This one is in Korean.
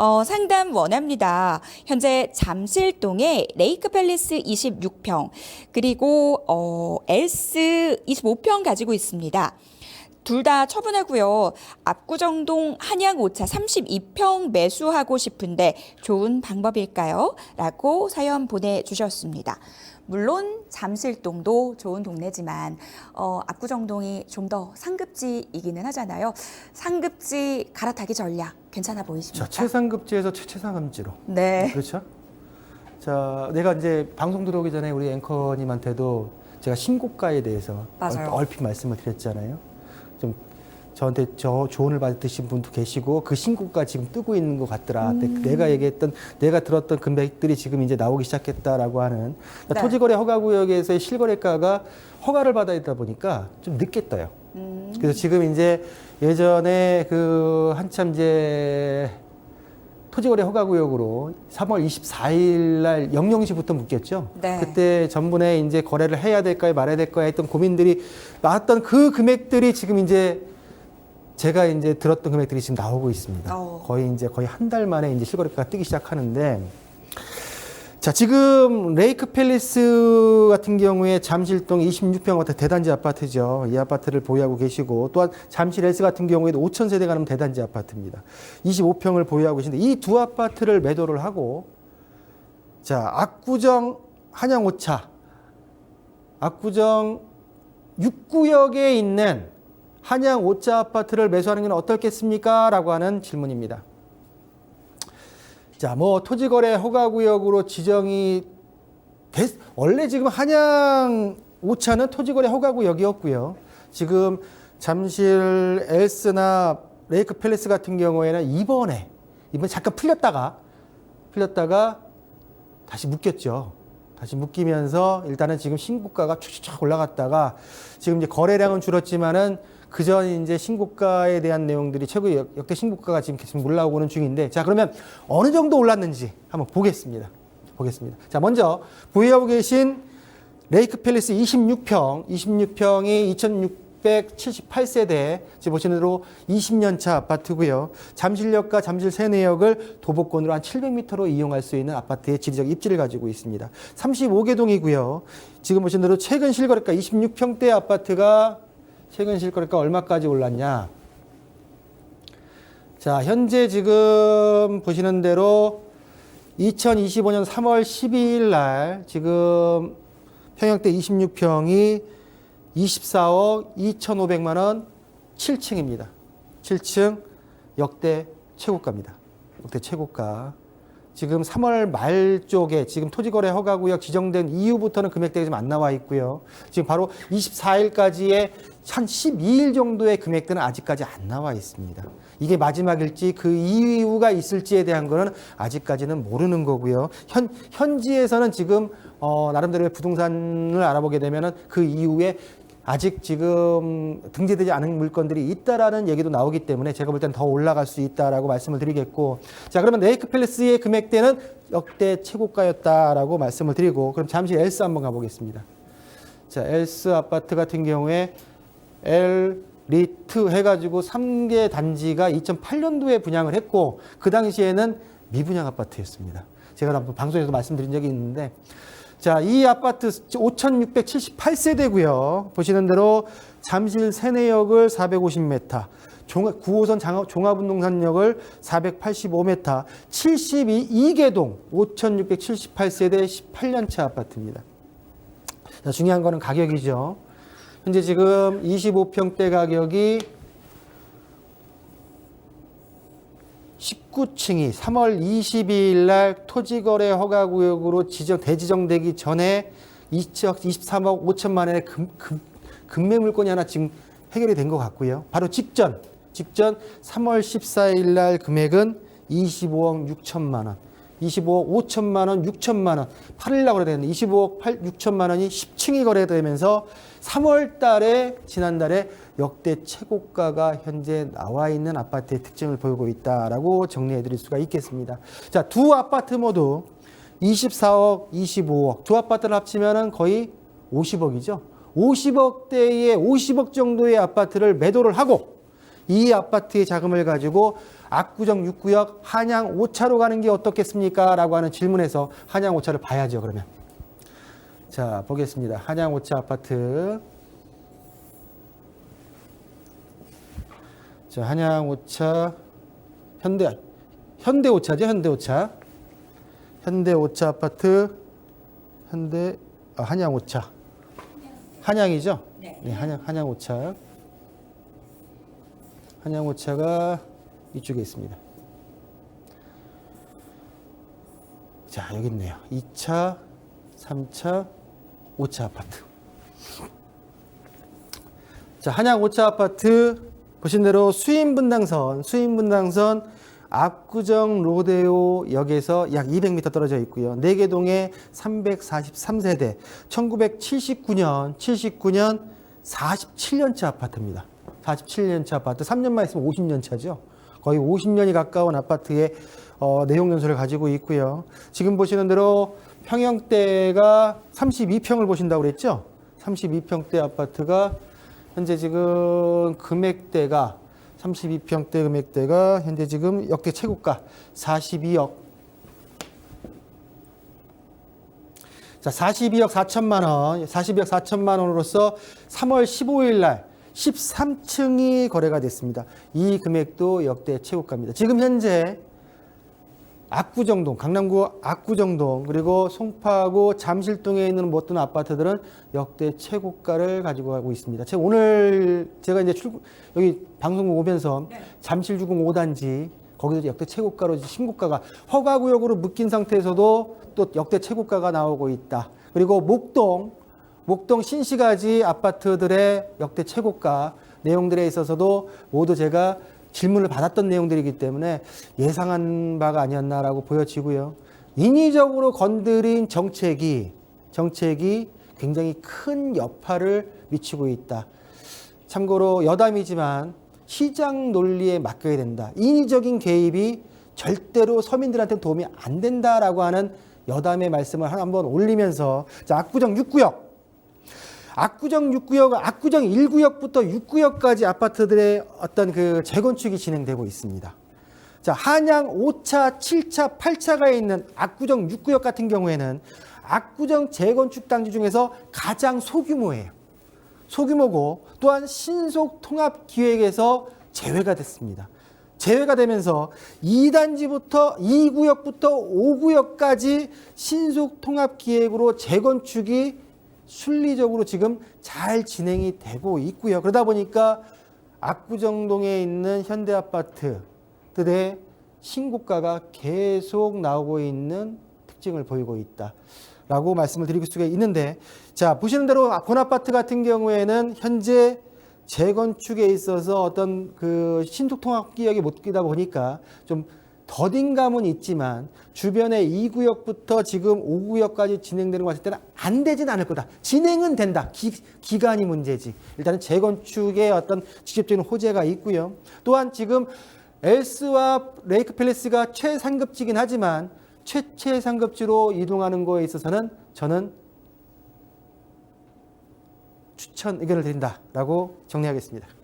어, 상담 원합니다. 현재 잠실동에 레이크 팰리스 26평 그리고 어, 엘스 25평 가지고 있습니다. 둘 다 처분하고요. 압구정동 한양 5차 32평 매수하고 싶은데 좋은 방법일까요? 라고 사연 보내주셨습니다. 물론 잠실동도 좋은 동네지만 어, 압구정동이 좀 더 상급지이기는 하잖아요. 상급지 갈아타기 전략 괜찮아 보이십니까? 자, 최상급지에서 최최상급지로. 네. 그렇죠? 자, 내가 이제 방송 들어오기 전에 우리 앵커님한테도 제가 신고가에 대해서 맞아요. 얼- 얼핏 말씀을 드렸잖아요. 좀 저한테 저 조언을 받으신 분도 계시고 그 신고가 지금 뜨고 있는 것 같더라. 음. 근데 내가 얘기했던 내가 들었던 금액들이 지금 이제 나오기 시작했다라고 하는 그러니까 네. 토지거래 허가구역에서의 실거래가가 허가를 받아야 되다 보니까 좀 늦게 떠요. 음, 그래서 지금 이제 예전에 그 한참 이제 토지거래 허가구역으로 3월 24일 날 00시부터 묶였죠. 네. 그때 전분에 이제 거래를 해야 될까요, 말아야 될까요 했던 고민들이 나왔던 그 금액들이 지금 이제 제가 이제 들었던 금액들이 지금 나오고 있습니다. 어. 거의 이제 거의 한 달 만에 이제 실거래가가 뜨기 시작하는데 자, 지금 레이크 팰리스 같은 경우에 잠실동 26평 아파트 대단지 아파트죠. 이 아파트를 보유하고 계시고 또한 잠실 엘스 같은 경우에도 5천 세대 가는 대단지 아파트입니다. 25평을 보유하고 계신데 이 두 아파트를 매도를 하고 자, 압구정 한양 5차 압구정 6구역에 있는 한양 5차 아파트를 매수하는 건 어떻겠습니까? 라고 하는 질문입니다. 자, 뭐 토지거래 허가구역으로 지정이 됐, 원래 지금 한양 5차는 토지거래 허가구역이었고요. 지금 잠실 엘스나 레이크 팰리스 같은 경우에는 이번에 이번 잠깐 풀렸다가 풀렸다가 다시 묶였죠. 다시 묶이면서 일단은 지금 신고가가 쭉쭉 올라갔다가 지금 이제 거래량은 줄었지만은 그전 이제 신고가에 대한 내용들이 최고 역- 역대 신고가가 지금 계속 올라오고는 중인데 자 그러면 어느 정도 올랐는지 한번 보겠습니다. 보겠습니다. 자 먼저 보유하고 계신 레이크 팰리스 26평, 26평이 2678세대, 지금 보시는 대로 20년 차 아파트고요. 잠실역과 잠실 세내역을 도보권으로 한 700m로 이용할 수 있는 아파트의 지리적 입지를 가지고 있습니다. 35개동이고요. 지금 보시는 대로 최근 실거래가 26평대 아파트가 최근 실거래가 얼마까지 올랐냐? 자, 현재 지금 보시는 대로 2025년 3월 12일 날 지금 평형대 26평이 24억 2,500만 원 7층입니다. 7층 역대 최고가입니다. 역대 최고가. 지금 3월 말 쪽에 지금 토지거래 허가구역 지정된 이후부터는 금액대가 좀 안 나와 있고요. 지금 바로 24일까지의 한 12일 정도의 금액대는 아직까지 안 나와 있습니다. 이게 마지막일지 그 이유가 있을지에 대한 거는 아직까지는 모르는 거고요. 현, 현지에서는 지금 어, 나름대로의 부동산을 알아보게 되면은 그 이후에 아직 지금 등재되지 않은 물건들이 있다라는 얘기도 나오기 때문에 제가 볼 땐 더 올라갈 수 있다라고 말씀을 드리겠고 자 그러면 네이크 팰리스의 금액대는 역대 최고가였다라고 말씀을 드리고 그럼 잠시 엘스 한번 가보겠습니다. 자 엘스 아파트 같은 경우에 엘 리트 해가지고 3개 단지가 2008년도에 분양을 했고 그 당시에는 미분양 아파트였습니다. 제가 한번 방송에서 말씀드린 적이 있는데 자, 이 아파트 5,678세대고요. 보시는 대로 잠실 세내역을 450m, 종합, 9호선 장업, 종합운동산역을 485m, 72개동 5,678세대 18년차 아파트입니다. 자, 중요한 거는 가격이죠. 현재 지금 25평대 가격이 19층이 3월 22일 날 토지거래 허가구역으로 지정, 대지정되기 전에 23억 5천만 원의 금, 금, 금매 물건이 하나 지금 해결이 된 것 같고요. 바로 직전, 직전 3월 14일 날 금액은 25억 6천만 원. 25억 5천만 원, 6천만 원. 8일 날 거래되는데 25억 8, 6천만 원이 10층이 거래되면서 3월 달에 지난달에 역대 최고가가 현재 나와 있는 아파트의 특징을 보이고 있다라고 정리해 드릴 수가 있겠습니다. 자, 두 아파트 모두 24억, 25억. 두 아파트를 합치면은 거의 50억이죠. 50억대의 50억 정도의 아파트를 매도를 하고 이 아파트의 자금을 가지고 압구정 6구역 한양 5차로 가는 게 어떻겠습니까? 라고 하는 질문에서 한양 5차를 봐야죠, 그러면. 자, 보겠습니다. 한양 5차 아파트. 자, 한양 5차 현대 현대 5차죠, 현대 5차. 현대 5차 아파트 현대 아, 한양 5차. 한양이죠? 네. 네, 한양 한양 5차. 한양 5차가 이쪽에 있습니다. 자, 여기 있네요. 2차, 3차, 5차 아파트. 자, 한양 5차 아파트 보신 대로 수인 분당선, 수인 분당선 압구정 로데오 역에서 약 200m 떨어져 있고요. 네개동에 343세대, 1979년, 79년 47년차 아파트입니다. 47년차 아파트, 3년만 있으면 50년 차죠. 거의 50년이 가까운 아파트의 어, 내용 연수를 가지고 있고요. 지금 보시는 대로 평형대가 32평을 보신다고 그랬죠? 32평대 아파트가 현재 지금 금액대가 32평대 금액대가 현재 지금 역대 최고가 42억 자, 42억 4천만 원, 42억 4천만 원으로서 3월 15일 날 13층이 거래가 됐습니다. 이 금액도 역대 최고가입니다. 지금 현재 압구정동, 강남구 압구정동 그리고 송파구 잠실동에 있는 모든 아파트들은 역대 최고가를 가지고 가고 있습니다. 제가 오늘 제가 이제 출 여기 방송국 오면서 잠실주공 5단지 거기서 역대 최고가로 신고가가 허가구역으로 묶인 상태에서도 또 역대 최고가가 나오고 있다. 그리고 목동 목동 신시가지 아파트들의 역대 최고가 내용들에 있어서도 모두 제가 질문을 받았던 내용들이기 때문에 예상한 바가 아니었나라고 보여지고요. 인위적으로 건드린 정책이 정책이 굉장히 큰 여파를 미치고 있다. 참고로 여담이지만 시장 논리에 맡겨야 된다. 인위적인 개입이 절대로 서민들한테 도움이 안 된다라고 하는 여담의 말씀을 한번 올리면서 자, 압구정 6구역 압구정 6구역, 압구정 1구역부터 6구역까지 아파트들의 어떤 그 재건축이 진행되고 있습니다. 자, 한양 5차, 7차, 8차가 있는 압구정 6구역 같은 경우에는 압구정 재건축 단지 중에서 가장 소규모예요. 소규모고 또한 신속 통합 기획에서 제외가 됐습니다. 제외가 되면서 2단지부터 2구역부터 5구역까지 신속 통합 기획으로 재건축이 순리적으로 지금 잘 진행이 되고 있고요. 그러다 보니까 압구정동에 있는 현대 아파트들의 신고가가 계속 나오고 있는 특징을 보이고 있다. 라고 말씀을 드릴 수가 있는데, 자, 보시는 대로 본아파트 같은 경우에는 현재 재건축에 있어서 어떤 그 신속통합 기획이 못 끼다 보니까 좀 더딘 감은 있지만 주변에 2구역부터 지금 5구역까지 진행되는 거 봤을 때는 안 되진 않을 거다. 진행은 된다. 기, 기간이 문제지. 일단은 재건축에 어떤 직접적인 호재가 있고요. 또한 지금 엘스와 레이크 팰리스가 최상급지긴 하지만 최최상급지로 이동하는 거에 있어서는 저는 추천 의견을 드린다라고 정리하겠습니다.